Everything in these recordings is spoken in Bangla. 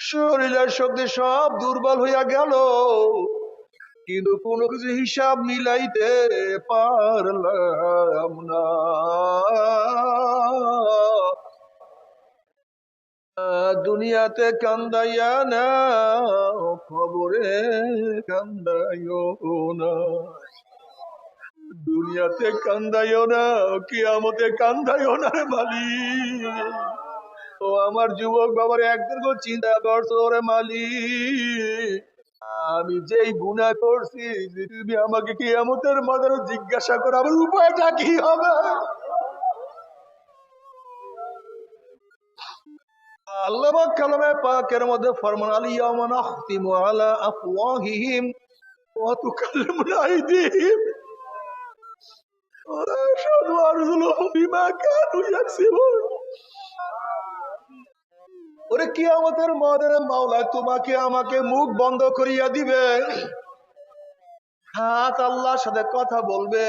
শরীরের শক্তি সব দুর্বল হইয়া গেল। কিন্তু কোনো কিছু হিসাব মিলাইতে পারলাম না। দুনিয়াতে কান্দাইয়া না খবরে কান্দাইও না। দুনিয়াতে কান্দাইও না, কিয়ামতে কান্দাইও না রে মালিক। ও আমার যুবক বাবার একদিন চিন্তা করছ রে মালিক, আমি যেই গুনাহ করছি তুমি আমাকে কিয়ামতের মাদারে জিজ্ঞাসা করো, আমার উপায়টা কি হবে? আল্লাহ কালামে পাকের মধ্যে ফরমান আলিয়ামা নাখতিমু আলা আফওয়াহিহিম আইদিহিম ওরে কিয়ামতের মাদারে মাওলা তোমাকে আমাকে মুখ বন্ধ করিয়া দিবে। হাত আল্লাহর সাথে কথা বলবে।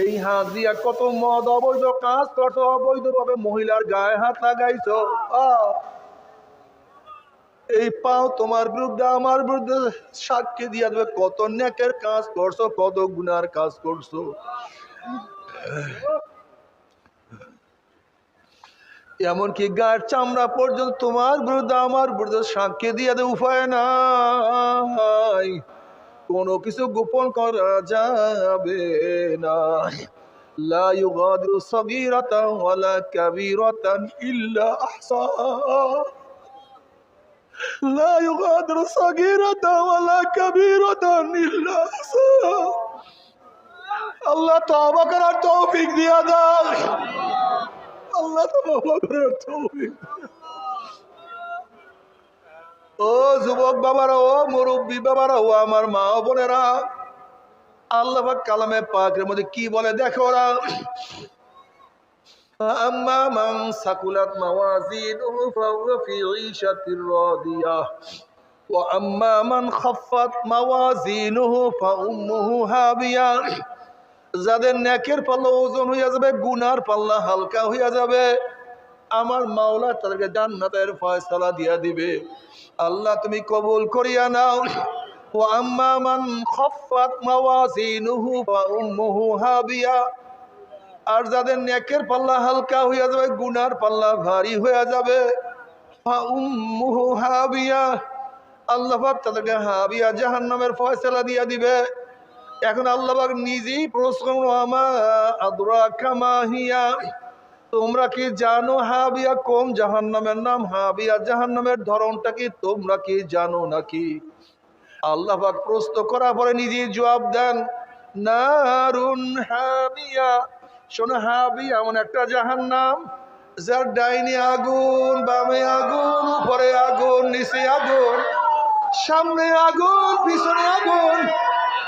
এই হাত দিয়া কত মদ অবৈধ কাজ কত অবৈধ ভাবে মহিলার গায়ে হাত লাগাইছো! এই পাও তোমার বিরুদ্ধে, আমার বিরুদ্ধে সাক্ষী দিয়া দেবে, কত নেকের কাজ করছ, কত গুনার কাজ করছ। এমনকি গায়ের চামড়া পর্যন্ত তোমার বিরুদ্ধে আমার বিরুদ্ধে সাক্ষী দিয়ে দেবে উপায় নাই কোনো কিছু গোপন করা যাবে না لا يغادر صغيرة ولا كبيرة إلا أحصاها لا يغادر صغيرة ولا كبيرة إلا أحصاها আল্লাহ তওবা করার তৌফিক দিয়া দাও আল্লাহ তো মামা করার তৌফিক ও যুবক বাবারা, ও মুরব্বী বাবারা, ও আমার মা বোনেরা, আল্লাহ কালামে পাকের মধ্যে কি বলে দেখো ওরা আম্মা মান সাকুলাত মাওয়াজিনুহু ফাহুয়া ফি ঈশাতির রাদিয়াহ ওয়া আম্মা মান খাফফাত মাওয়াজিনুহু ফাউম্মুহু হাবিয়া। যাদের নেকের পাল্লা ওজন হইয়া যাবে, গুনার পাল্লা হালকা হইয়া যাবে। আমার মাওলা তাদেরকে জান্নাতের ফয়সালা দিয়া দিবে। আল্লাহ তুমি কবুল করিয়া নাও। ও আম্মা মান খফাত মাওয়াজিনুহু ফা উম্মুহু হাবিয়া আর যাদের নেকের পাল্লা হালকা হইয়া যাবে, গুনার পাল্লা ভারী হইয়া যাবে। ফা উম্মুহু হাবিয়া আল্লাহ তাদেরকে হাবিয়া জাহান্নামের ফয়সালা দিয়া দিবে। এখন আল্লাহ পাক নিজেই প্রশ্ন আমা আদরা কামাহিয়া তোমরা কি জানো হাবিয়া কোন জাহান্নামের নাম? হাবিয়া জাহান্নামের ধরনটা কি? তোমরা কি জানো নাকি? আল্লাহ পাক প্রশ্ন করার পরে নিজেই জবাব দেন, নারুন হাবিয়া। শোনো, হাবিয়া এমন একটা জাহান্নাম, যার ডাইনি আগুন, বামে আগুন, উপরে আগুন, নিচে আগুন, সামনে আগুন, পিছনে আগুন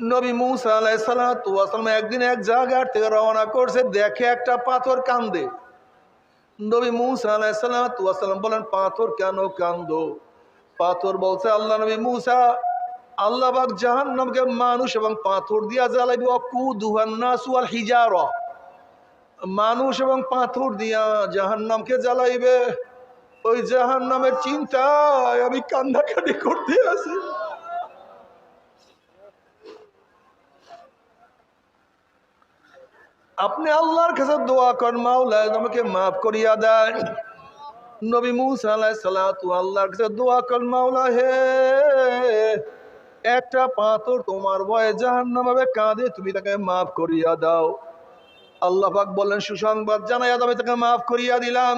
নবী মুসা আলাইসালাম একদিন এক জায়গার থেকে রওনা করছে, দেখে একটা পাথর কান্দে। নবী মুসা আলাইসালাম বলেন, পাথর কেন কান্দো? পাথর বলছে, আল্লাহ নবী মুসা, আল্লাহ বাক জাহান্নামকে মানুষ এবং পাথর দিয়া জ্বালাইবে অকু দুহান্নাসু আল হিজার। মানুষ এবং পাথর দিয়া জাহান্নামকে জ্বালাইবে। ওই জাহান্নামের চিন্তায় আমি কান্দাকাটি করতে আছি আপনি আল্লাহর কাছে দোয়া কর মাওলা আমাকে মাফ করিয়া দেয় নবী মুসা আলাইহিস সালাতু আল্লাহর কাছে দোয়া কর মাওলা হে, একটা পাথর তোমার ভয়ে জাহান্নামে কাঁদে, তুমি তাকে মাফ করিয়া দাও। আল্লাহ পাক বললেন, সুসংবাদ জানাইয়া আমি তাকে মাফ করিয়া দিলাম।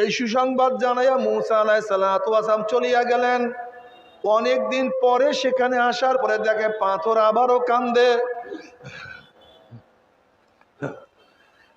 এই সুসংবাদ জানাইয়া মুসা আলাইহিস সালাতু ওয়াসালাম চলিয়া গেলেন। অনেক দিন পরে সেখানে আসার পরে দেখে পাথর আবারও কান্দে।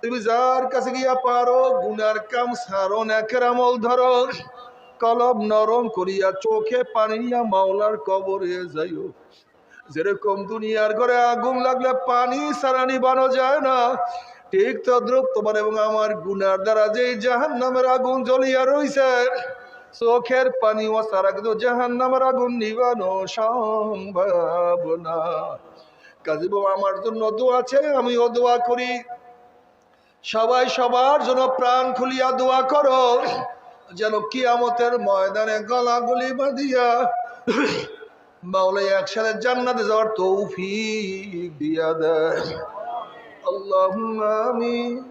তুমি যার কাছে গিয়া পারো, গুনার কাম সারো আমল ধরো। কলব নরম করিয়া চোখে পানি নিয়া মাওলার কবরে যাইও। যেরকম দুনিয়ার ঘরে আগুন লাগলে পানি সারা নিবানো যায় না, ঠিক তদ্রুপ তোমার এবং আমার গুনার দ্বারা যে জাহান নামের আগুন জ্বলিয়া রইছে, চোখের পানি ও সারা কিন্তু জাহান নামের আগুন নিবানো সম্ভব না। কাজী বাবা, আমার জন্য দোয়া আছে আমিও দোয়া করি। সবাই সবার জন্য প্রাণ খুলিয়া দোয়া করো, যেন কিয়ামতের ময়দানে গলাগুলি বাঁধিয়া বাউলে একসাথে জান্নাতে যাওয়ার তৌফি দিয়া দেয়। আল্লাহ আমিন।